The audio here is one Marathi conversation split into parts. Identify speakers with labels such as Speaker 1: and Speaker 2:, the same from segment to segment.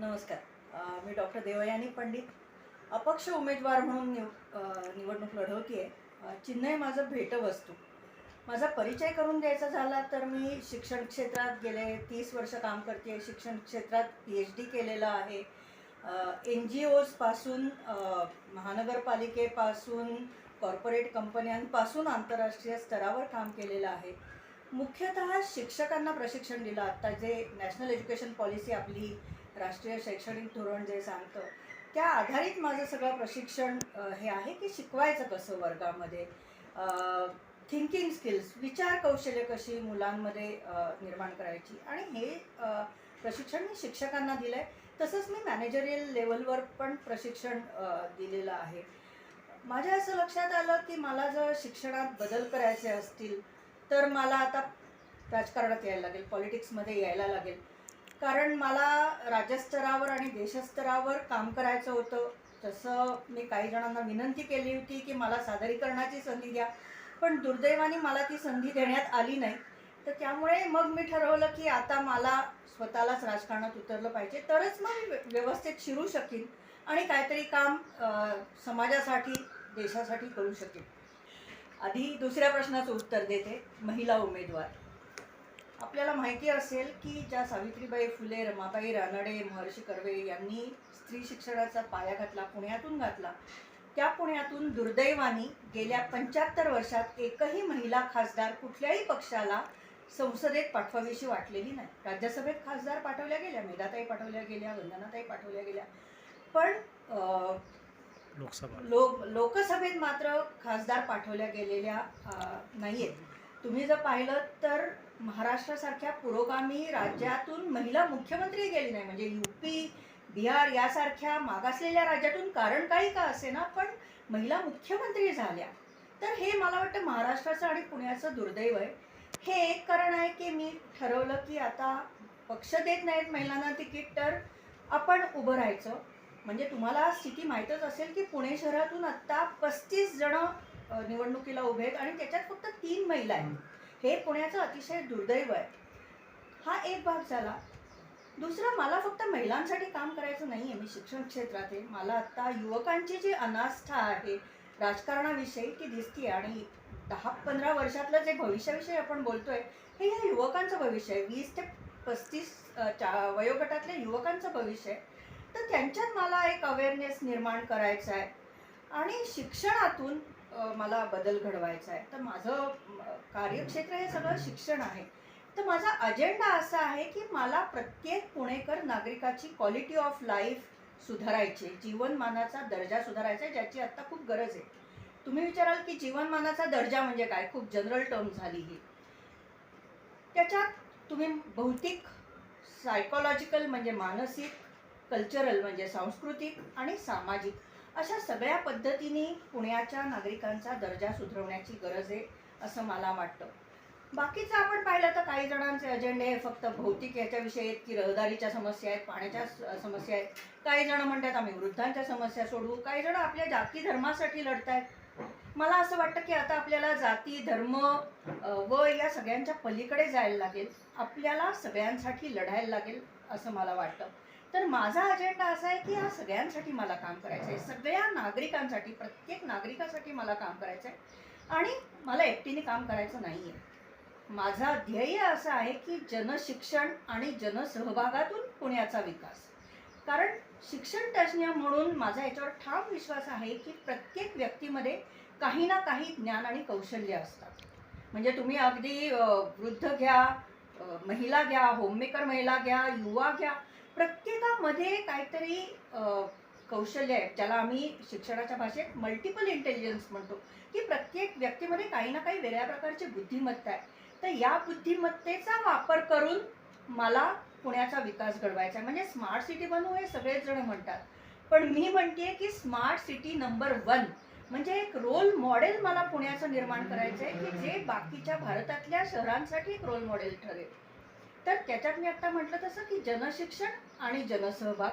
Speaker 1: नमस्कार. मी डॉक्टर देवयानी पंडित अपक्ष उमेदवार म्हणून निव निवडणूक लढवते आहे चिन्ह आहे माझं भेटवस्तू. माझा परिचय करून द्यायचा झाला तर मी शिक्षण क्षेत्रात गेले तीस वर्ष काम करते शिक्षण क्षेत्रात पी एच डी केलेलं आहे. एन जी ओजपासून महानगरपालिकेपासून कॉर्पोरेट कंपन्यांपासून आंतरराष्ट्रीय स्तरावर काम केलेलं आहे. मुख्यतः शिक्षकांना प्रशिक्षण दिलं आत्ता जे नॅशनल एज्युकेशन पॉलिसी आपली राष्ट्रीय शैक्षणिक धोरण जे सांगतं त्या आधारित माझं सगळं प्रशिक्षण हे आहे की शिकवायचं कसं वर्गामध्ये? थिंकिंग स्किल्स विचार कौशल्य कशी मुलांमध्ये निर्माण करायची? आणि हे प्रशिक्षण मी शिक्षकांना दिलं आहे तसंच मी मॅनेजरियल लेवलवर पण प्रशिक्षण दिलेलं आहे. माझ्या असं लक्षात आलं की मला जर शिक्षणात बदल करायचे असतील तर मला आता राजकारणात यायला लागेल पॉलिटिक्समध्ये यायला लागेल. कारण मला राज्यस्तरावर आणि देशस्तरावर काम करायचं होतं. तसं मी काही जणांना विनंती केली होती की मला सादरीकरणाची संधी द्या. पण दुर्दैवाने मला ती संधी देण्यात आली नाही. तर त्यामुळे मग मी ठरवलं की आता मला स्वतःलाच राजकारणात उतरलं पाहिजे. तरच मग मी व्य- व्यवस्थित शिरू शकेन आणि काहीतरी काम समाजासाठी देशासाठी करू शकेन. आधी दुसऱ्या प्रश्नाचं उत्तर देते. महिला उमेदवार. आपल्याला माहिती असेल की ज्या सावित्रीबाई फुले रमाबाई रानडे महर्षी कर्वे यांनी स्त्री शिक्षणाचा पाया घातला पुण्यातून घातला त्या पुण्यातून दुर्दैवानी गेल्या पंच्याहत्तर वर्षात एकही महिला खासदार कुठल्याही पक्षाला संसदेत पाठवावीशी वाटलेली नाही. राज्यसभेत खासदार पाठवल्या गेल्या मेधाताई पाठवल्या गेल्या वंदनाताई पाठवल्या गेल्या. पण
Speaker 2: लोकसभा.
Speaker 1: लोक लोकसभेत मात्र खासदार पाठवल्या गेलेल्या नाही आहेत तुम्ही जर पाहिलं तर महाराष्ट्रासारख्या पुरोगामी राज्यातून महिला मुख्यमंत्री गेली नाही. म्हणजे युपी बिहार यासारख्या मागासलेल्या राज्यातून कारण काही का असे ना पण महिला मुख्यमंत्री झाल्या. तर हे मला वाटतं महाराष्ट्राचं आणि पुण्याचं दुर्दैव आहे. हे एक कारण आहे की मी ठरवलं की आता पक्ष देत नाहीत महिलांना तिकीट तर आपण उभं राहायचं. म्हणजे तुम्हाला स्थिती माहीतच असेल की पुणे शहरातून आत्ता पस्तीस जण निवडणुकीला उभे आहेत आणि त्याच्यात फक्त तीन महिला आहेत. हे पुण्याचं अतिशय दुर्दैव आहे. हा एक भाग झाला. दुसरं मला फक्त महिलांसाठी काम करायचं नाही आहे मी शिक्षण क्षेत्रात आहे. मला आत्ता युवकांची जी अनास्था आहे राजकारणाविषयी ती दिसते आणि दहा पंधरा वर्षातलं जे भविष्याविषयी आपण बोलतोय हे या युवकांचं भविष्य आहे. वीस ते पस्तीस चा- वयोगटातल्या युवकांचं भविष्य आहे. तर त्यांच्यात मला एक अवेअरनेस निर्माण करायचा आहे. आणि शिक्षणातून मला बदल घडवायचा आहे. तर माझं कार्यक्षेत्र हे सगळं शिक्षण आहे. तर माझा अजेंडा असा आहे की मला प्रत्येक पुणेकर नागरिकाची क्वालिटी ऑफ लाईफ सुधारायची जीवनमानाचा दर्जा सुधारायचा आहे ज्याची आत्ता खूप गरज आहे. तुम्ही विचाराल की जीवनमानाचा दर्जा म्हणजे काय? खूप जनरल टर्म झाली ही. त्याच्यात तुम्ही भौतिक सायकोलॉजिकल म्हणजे मानसिक कल्चरल म्हणजे सांस्कृतिक आणि सामाजिक अशा सगळ्या पद्धतीने पुण्याच्या नागरिकांचा दर्जा सुधारवण्याची गरज आहे असं मला वाटतं. बाकीचं आपण पाहिलं तर काही जणांचे अजेंडे हे फक्त भौतिक याच्याविषयी आहेत की रहदारीच्या समस्या आहेत पाण्याच्या समस्या आहेत. काही जण म्हणतात आम्ही वृद्धांच्या समस्या सोडवू. काही जण आपल्या जाती धर्मासाठी लढतायत. मला असं वाटतं की आता आपल्याला जाती धर्म व या सगळ्यांच्या पलीकडे जायला लागेल. आपल्याला सगळ्यांसाठी लढायला लागेल असं मला वाटतं. तर माझा अजेंडा असा आहे की हा सगळ्यांसाठी मला काम करायचं आहे सगळ्या नागरिकांसाठी प्रत्येक नागरिकासाठी मला काम करायचं आहे आणि मला एकटीने काम करायचं नाही आहे माझा ध्येय असा आहे की जनशिक्षण आणि जनसहभागातून पुण्याचा विकास. कारण शिक्षण तज्ज्ञ म्हणून माझा याच्यावर ठाम विश्वास आहे की प्रत्येक व्यक्तीमध्ये काही ना काही ज्ञान आणि कौशल्य असतात. म्हणजे तुम्ही अगदी वृद्ध घ्या महिला घ्या होममेकर महिला घ्या युवा घ्या प्रत्येकामध्ये काहीतरी कौशल्य आहे. ज्याला आम्ही शिक्षणाच्या भाषेत मल्टिपल इंटेलिजन्स म्हणतो. की प्रत्येक व्यक्तीमध्ये काही ना काही वेगळ्या प्रकारची बुद्धिमत्ता आहे. तर या बुद्धिमत्तेचा वापर करून मला पुण्याचा विकास घडवायचा आहे. म्हणजे स्मार्ट सिटी बनवू हे सगळेच जण म्हणतात. पण मी म्हणते की स्मार्ट सिटी नंबर वन म्हणजे एक रोल मॉडेल मला पुण्याचं निर्माण करायचं आहे की जे बाकीच्या भारतातल्या शहरांसाठी एक रोल मॉडेल ठरेल. तर त्याच्यात मी आता म्हटलं तसं की जनशिक्षण आणि जनसहभाग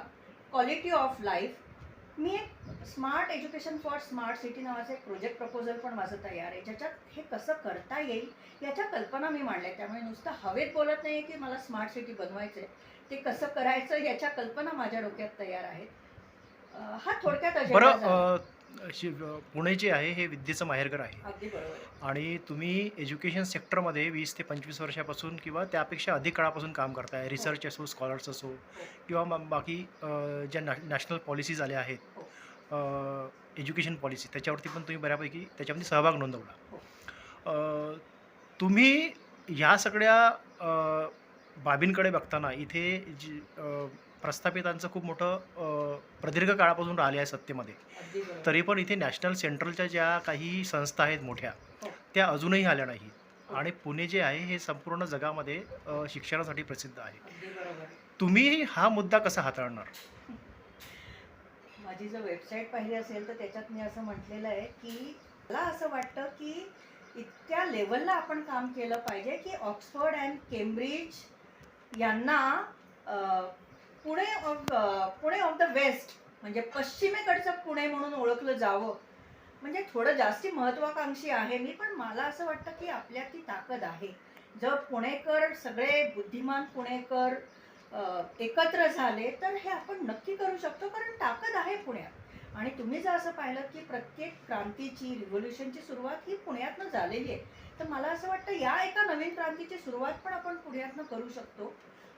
Speaker 1: क्वालिटी ऑफ लाईफ मी एक smart education for smart city नावाचं एक प्रोजेक्ट प्रपोजल पण माझं तयार आहे. ज्याच्यात हे कसं करता येईल याच्या कल्पना मी मांडल्या. त्यामुळे नुसतं हवेत बोलत नाही की मला स्मार्ट सिटी बनवायचं आहे ते कसं करायचं याच्या कल्पना माझ्या डोक्यात तयार आहेत. हा थोडक्यात अजेंडा
Speaker 2: बरं
Speaker 1: झाला.
Speaker 2: अ, शि- पुणे जे आहे हे विद्येचं माहेरघर आहे. आणि तुम्ही एज्युकेशन सेक्टरमध्ये वीस ते पंचवीस वर्षापासून किंवा त्यापेक्षा अधिक काळापासून काम करताय रिसर्च असो स्कॉलर्स असो किंवा मग बाकी ज्या नॅ नॅशनल पॉलिसीज आल्या आहेत एज्युकेशन पॉलिसी त्याच्यावरती पण तुम्ही बऱ्यापैकी त्याच्यामध्ये सहभाग नोंदवला. तुम्ही ह्या सगळ्या बाबींकडे बघताना इथे जी प्रस्थापितांचं खूप मोठं प्रदीर्घ काळापासून राहिले आहे सत्तेमध्ये. तरी पण इथे नॅशनल सेंट्रलच्या ज्या काही संस्था आहेत मोठ्या
Speaker 1: हो.
Speaker 2: त्या अजूनही आल्या नाहीत आणि पुणे जे आहे हे संपूर्ण जगामध्ये शिक्षणासाठी प्रसिद्ध आहे. तुम्ही हा मुद्दा कसा हाताळणार
Speaker 1: माझी जर वेबसाईट पाहिली असेल तर त्याच्यात मी असं म्हटलेलं आहे की मला असं वाटतं की इतक्या लेवलला आपण काम केलं पाहिजे की ऑक्सफर्ड अँड केम्ब्रिज यांना Pune Pune of the west म्हणजे पश्चिमेकडचं पुणे म्हणून ओळखलं जावं. म्हणजे थोडं जास्ती महत्वाकांक्षी आहे मी पण मला असं वाटतं की आपल्यात ती ताकद आहे. जर पुणेकर सगळे बुद्धिमान पुणेकर एकत्र झाले तर हे आपण नक्की करू शकतो कारण ताकद आहे पुण्यात. आणि तुम्ही जर असं पाहिलं की प्रत्येक क्रांतीची रिव्होल्युशनची सुरुवात ही पुण्यातनं झालेली आहे तर मला असं वाटतं या एका नवीन क्रांतीची सुरुवात पण आपण पुण्यातनं करू शकतो.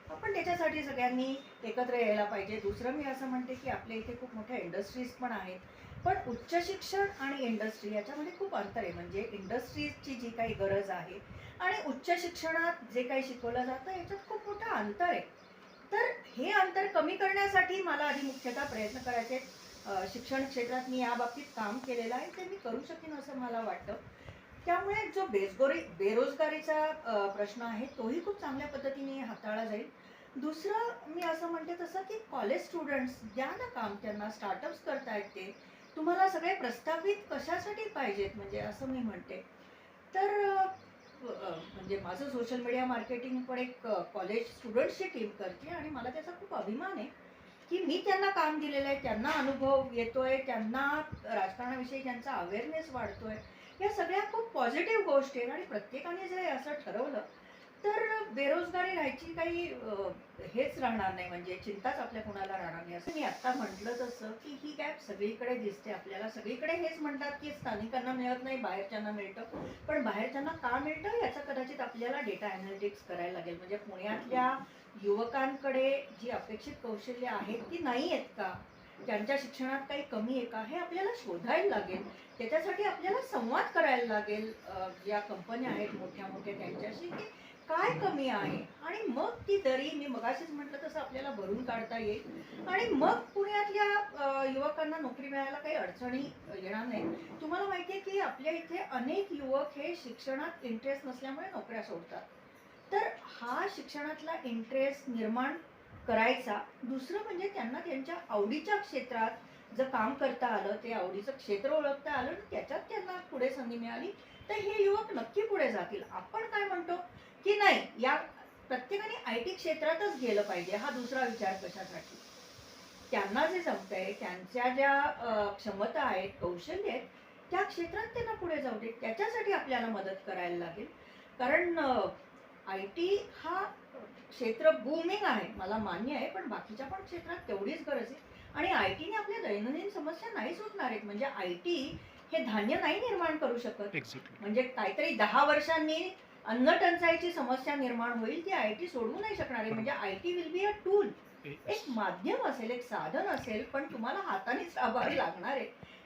Speaker 1: आपण त्याच्यासाठी सगळ्यांनी एकत्र यायला पाहिजे. दुसरं मी असं म्हणते की आपल्या इथे खूप मोठ्या इंडस्ट्रीज पण आहेत. पण उच्च शिक्षण आणि इंडस्ट्री याच्यामध्ये खूप अंतर आहे. म्हणजे इंडस्ट्रीजची जी काही गरज आहे आणि उच्च शिक्षणात जे काही शिकवलं जातं याच्यात खूप मोठं अंतर आहे. तर हे अंतर कमी करण्यासाठी मला आधी मुख्यतः प्रयत्न करायचे शिक्षण क्षेत्रात मी या बाबतीत काम केलेलं आहे ते मी करू शकेन असं मला वाटतं. त्यामुळे जो बेजगोरी बेरोजगारीचा प्रश्न आहे तोही खूप चांगल्या पद्धतीने हाताळला जाईल. दुसरं मी असं म्हणते तसं की कॉलेज स्टुडंट्स द्या ना काम त्यांना स्टार्टअप्स करतायत ते तुम्हाला सगळे प्रस्तावित कशासाठी पाहिजेत? म्हणजे असं मी म्हणते. तर म्हणजे माझं सोशल मीडिया मार्केटिंग पण एक कॉलेज स्टुडंट्सची टीम करते आणि मला त्याचा खूप अभिमान आहे की मी त्यांना काम दिलेलं आहे त्यांना अनुभव येतोय त्यांना राजकारणाविषयी त्यांचा अवेअरनेस वाढतोय. या सगळ्या खूप पॉझिटिव्ह गोष्टी आहेत आणि प्रत्येकाने जर असं ठरवलं तर बेरोजगारी राहायची काही हेच राहणार नाही. म्हणजे चिंताच आपल्या कुणाला राहणार नाही. असं मी आता म्हटलं तसं की ही गॅप सगळीकडे दिसते. आपल्याला सगळीकडे हेच म्हणतात की स्थानिकांना मिळत नाही बाहेरच्यांना मिळतं. पण बाहेरच्यांना का मिळतं याचा कदाचित आपल्याला डेटा अनालिटिक्स करायला लागेल. म्हणजे पुण्यातल्या युवकांकडे जी अपेक्षित कौशल्य आहेत ती नाही आहेत का? त्यांच्या शिक्षणात काही कमी आहे का हे आपल्याला शोधायला लागेल. त्याच्यासाठी आपल्याला संवाद करायला लागेल. ज्या कंपन्या आहेत मोठ्या मोठ्या त्यांच्याशी की काय कमी आहे? आणि मग ती दरी मी मगाशीच म्हटलं तसं आपल्याला भरून काढता येईल. आणि मग पुण्यातल्या युवकांना नोकरी मिळायला काही अडचणी येणार नाही. तुम्हाला माहिती आहे की आपल्या इथे अनेक युवक हे शिक्षणात इंटरेस्ट नसल्यामुळे नोकऱ्या सोडतात. तर हा शिक्षणातला इंटरेस्ट निर्माण करायचा. दुसरं म्हणजे त्यांना त्यांच्या आवडीच्या क्षेत्रात जर काम करता आलं ते आवडीचं क्षेत्र ओळखता आलं आणि त्याच्यात त्यांना पुढे संधी मिळाली तर हे युवक नक्की पुढे जातील. आपण काय म्हणतो? की नाही या प्रत्येकाने आय टी क्षेत्रातच गेलं पाहिजे हा दुसरा विचार कशासाठी? त्यांना जे जमतंय त्यांच्या ज्या क्षमता आहेत कौशल्य आहेत त्या क्षेत्रात त्यांना पुढे जाऊ दे. त्याच्यासाठी आपल्याला मदत करायला लागेल. कारण आय टी हा क्षेत्र बूमिंग आहे मला मान्य आहे पण बाकीच्या पण क्षेत्रात तेवढीच गरज आहे. आणि आय टीने आपल्या दैनंदिन समस्या नाही सुटणार आहेत. म्हणजे आय टी हे धान्य नाही निर्माण करू शकत. म्हणजे काहीतरी दहा वर्षांनी अन्न टंचाईची समस्या निर्माण होईल ती आय टी सोडवू नाही शकणार आहे. म्हणजे it will be a tool एक माध्यम असेल एक साधन असेल पण तुम्हाला हातानेच राबावे लागणार आहे.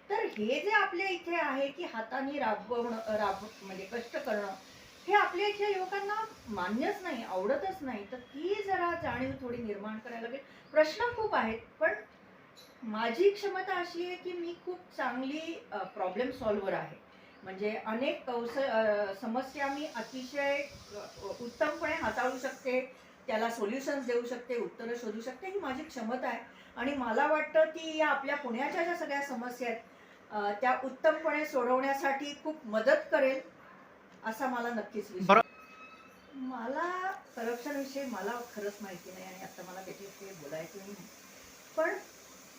Speaker 1: तर हे जे आपल्या इथे आहे की हाताने राबवणं राब म्हणजे कष्ट करणं हे आपल्या इथल्या युवकांना मान्यच नाही आवडतच नाही. तर ती जरा जाणीव थोडी निर्माण करायला लागेल. प्रश्न खूप आहेत पण माझी क्षमता अशी आहे की मी खूप चांगली प्रॉब्लेम सॉल्व्हर आहे. म्हणजे अनेक कौश समस्या मी अतिशय उत्तमपणे हाताळू शकते त्याला सोल्युशन्स देऊ शकते उत्तरं शोधू शकते ही माझी क्षमता आहे. आणि मला वाटतं की या आपल्या पुण्याच्या ज्या सगळ्या समस्या आहेत त्या उत्तमपणे सोडवण्यासाठी खूप मदत करेल. असा मला नक्कीच विश्वास.
Speaker 2: बरं.
Speaker 1: मला संरक्षणाविषयी मला खरंच माहिती नाही आणि आता मला त्याच्याविषयी बोलायचंही नाही. पण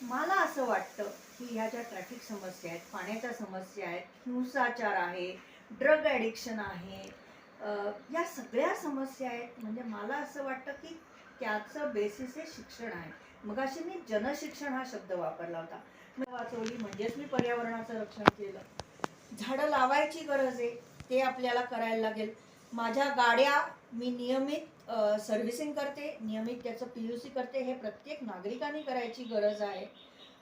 Speaker 1: मला असं वाटतं की ह्या ज्या ट्रॅफिक समस्या आहेत पाण्याच्या समस्या आहेत हिंसाचार आहे ड्रग ॲडिक्शन आहे या सगळ्या समस्या आहेत. म्हणजे मला असं वाटतं की त्याचं बेसिस हे शिक्षण आहे. मगाशी मी जनशिक्षण हा शब्द वापरला होता. वाचवली म्हणजेच मी पर्यावरणाचं रक्षण केलं. झाडं लावायची गरज आहे. ते आपल्याला करायला लागेल. माझ्या गाड्या मी नियमित सर्व्हिसिंग करते नियमित त्याचं पी यू सी करते हे प्रत्येक नागरिकांनी करायची गरज आहे.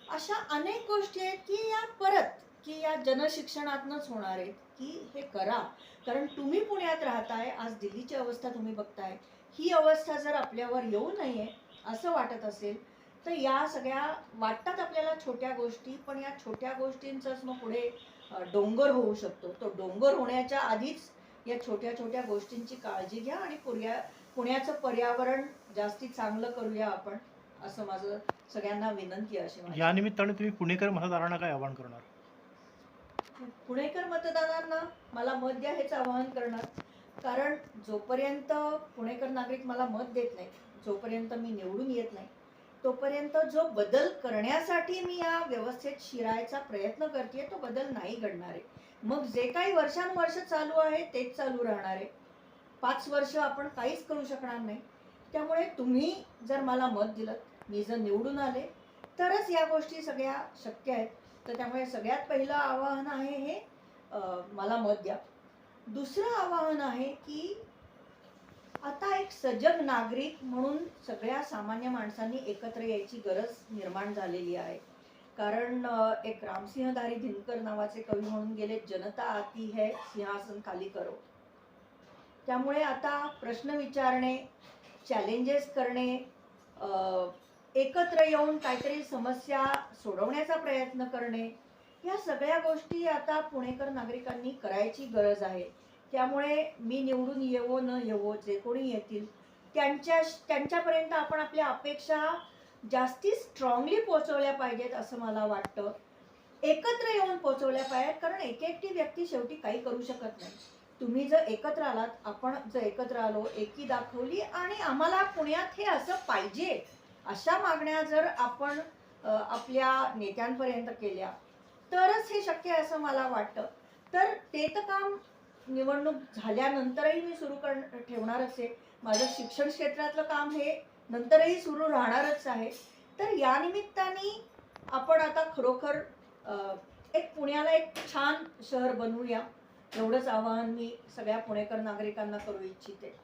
Speaker 1: अशा अनेक गोष्टी आहेत की या परत की या जनशिक्षणातनंच होणार आहेत की हे करा. कारण तुम्ही पुण्यात राहताय आज दिल्लीची अवस्था तुम्ही बघताय. ही अवस्था जर आपल्यावर येऊ नये असं वाटत असेल तर या सगळ्या वाटतात आपल्याला छोट्या गोष्टी पण या छोट्या गोष्टींचंच मग पुढे डोंगर होऊ शकतो. तो डोंगर होण्याच्या आधीच या छोट्या छोट्या गोष्टींची काळजी घ्या आणि पुऱ्या पुण्याचं पर्यावरण जास्ती चांगलं करूया आपण असं माझं सगळ्यांना विनंती आहे अशी माझी.
Speaker 2: या निमित्ताने तुम्ही पुणेकर मतदारांना काय आवाहन करणार?
Speaker 1: पुणेकर मतदारांना मला मत द्या हेच आवाहन करणार. कारण जोपर्यंत पुणेकर नागरिक मला मत देत नाही जोपर्यंत मी निवडून येत नाही तोपर्यंत जो बदल करण्यासाठी मी या व्यवस्थेत शिरायचा प्रयत्न करते तो बदल नाही घडणार आहे. मग जे काही वर्षानुवर्ष चालू आहे तेच चालू राहणार आहे. पाच वर्ष आपण काहीच करू शकणार नाही. त्यामुळे तुम्ही जर मला मत दिलं मी जर निवडून आले तरच या गोष्टी सगळ्या शक्य आहेत. तर त्यामुळे सगळ्यात पहिलं आवाहन आहे हे मला मत द्या. दुसरं आवाहन आहे की आता एक सजग नागरिक म्हणून सगळ्या सामान्य माणसांनी एकत्र यायची गरज निर्माण झालेली आहे. कारण एक रामसिंहधारी धिनकर नावाचे कवी म्हणून गेले जनता आती है सिंहासन खाली करो. त्यामुळे आता प्रश्न विचारणे चॅलेंजेस करणे अं, एकत्र येऊन काहीतरी समस्या सोडवण्याचा प्रयत्न करणे या सगळ्या गोष्टी आता पुणेकर नागरिकांनी करायची गरज आहे. त्यामुळे मी निवडून येवो न येवो जे कोणी येतील त्यांच्या त्यांच्यापर्यंत आपण आपल्या अपेक्षा जास्ती स्ट्रॉंगली पोचवल्या पाहिजेत असं मला वाटतं. एकत्र येऊन पोचवल्या पाहिजेत कारण एक एकटी व्यक्ती शेवटी काही करू शकत नाही. तुम्ही जर एकत्र आलात आपण जर एकत्र आलो एकी दाखवली आणि आम्हाला पुण्यात हे असं पाहिजे अशा मागण्या जर आपण आपल्या नेत्यांपर्यंत केल्या तरच हे शक्य आहे असं मला वाटतं. तर ते तर काम निवडणूक झाल्यानंतरही मी सुरू कर ठेवणारच आहे. माझं शिक्षण क्षेत्रातलं काम हे नंतरही सुरू राहणारच आहे. तर या निमित्ताने आपण आता खरोखर एक पुण्याला एक छान शहर बनवूया. एवढंच आवाहन मी सगळ्या पुणेकर नागरिकांना करू इच्छिते.